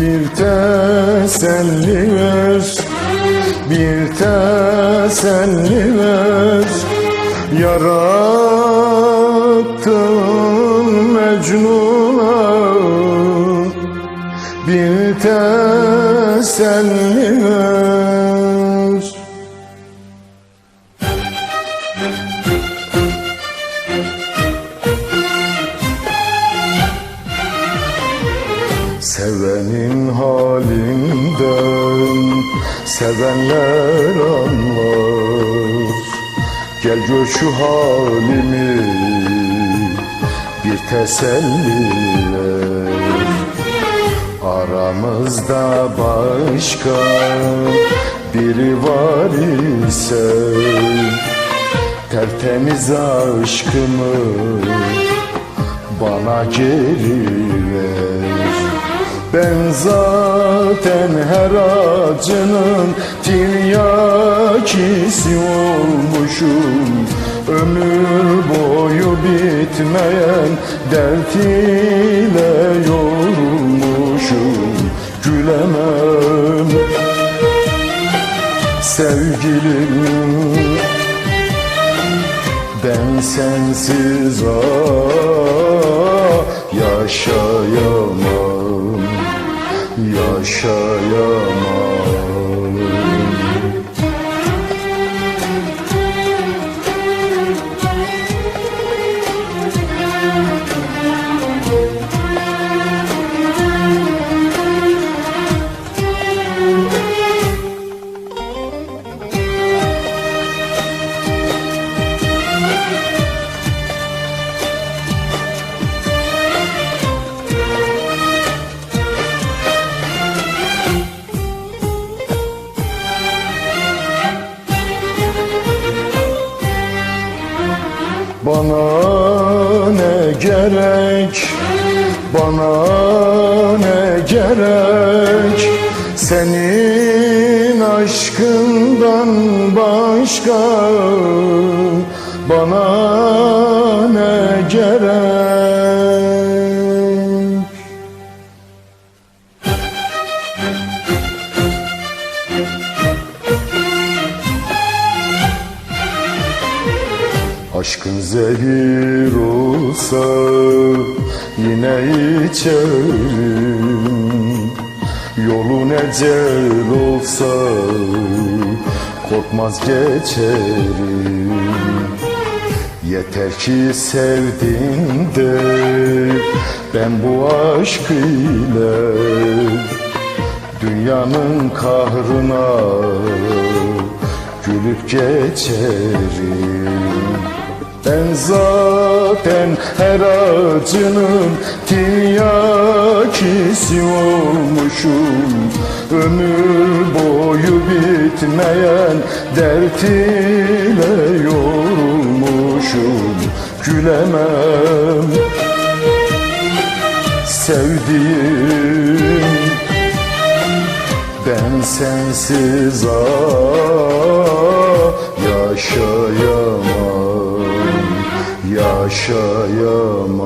Bir teselli ver Bir teselli ver. Yarattın Mecnun'a Bir teselli ver halinden sevenler anlar. Gel gör şu halimi bir teselli Aramızda başka biri var ise Tertemiz aşkımı bana geri ver Ben zaten her acının tiryakisi olmuşum. Ömür boyu bitmeyen dert ile yorulmuşum. Gülemem. Sevgilim ben sensiz ah yaşayamam Yaşayamam Bana ne gerek? Bana ne gerek? Senin aşkından başka Bana ne gerek Aşkın zehir olsa yine içerim. Yolun ecel olsa korkmaz geçerim. Yeter ki sevdin de ben bu aşk ile Dünyanın kahrına gülüp geçerim Ben zaten her acının tiryakisi olmuşum. Ömür boyu bitmeyen dert ile yorulmuşum. Gülemem. Sevdiğim ben sensiz ah yaşayamam, yaşayamam.